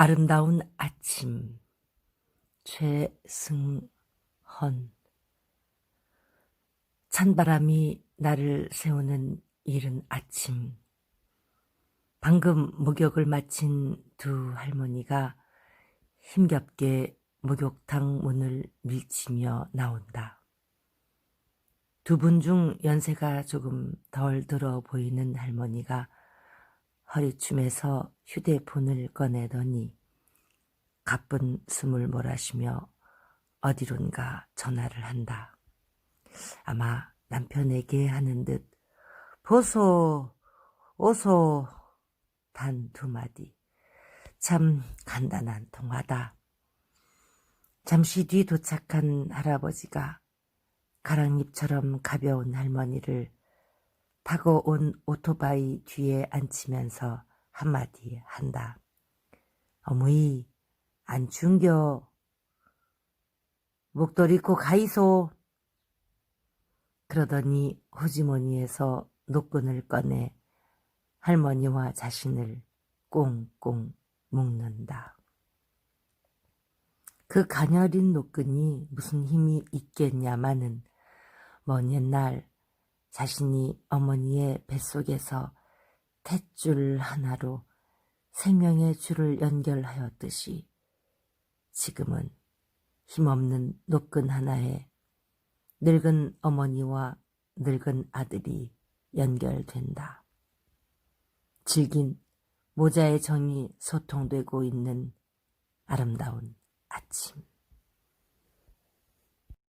아름다운 아침. 최승헌. 찬바람이 나를 세우는 이른 아침. 방금 목욕을 마친 두 할머니가 힘겹게 목욕탕 문을 밀치며 나온다. 두 분 중 연세가 조금 덜 들어 보이는 할머니가 허리춤에서 휴대폰을 꺼내더니 가쁜 숨을 몰아쉬며 어디론가 전화를 한다. 아마 남편에게 하는 듯 보소, 오소 단 두 마디. 참 간단한 통화다. 잠시 뒤 도착한 할아버지가 가랑잎처럼 가벼운 할머니를 타고 온 오토바이 뒤에 앉히면서 한마디 한다. 어머니, 안 충겨. 목도리 고 가이소. 그러더니 호지머니에서 노끈을 꺼내 할머니와 자신을 꽁꽁 묶는다. 그 가녀린 노끈이 무슨 힘이 있겠냐마는 먼 옛날 자신이 어머니의 뱃속에서 탯줄 하나로 생명의 줄을 연결하였듯이 지금은 힘없는 노끈 하나에 늙은 어머니와 늙은 아들이 연결된다. 질긴 모자의 정이 소통되고 있는 아름다운 아침.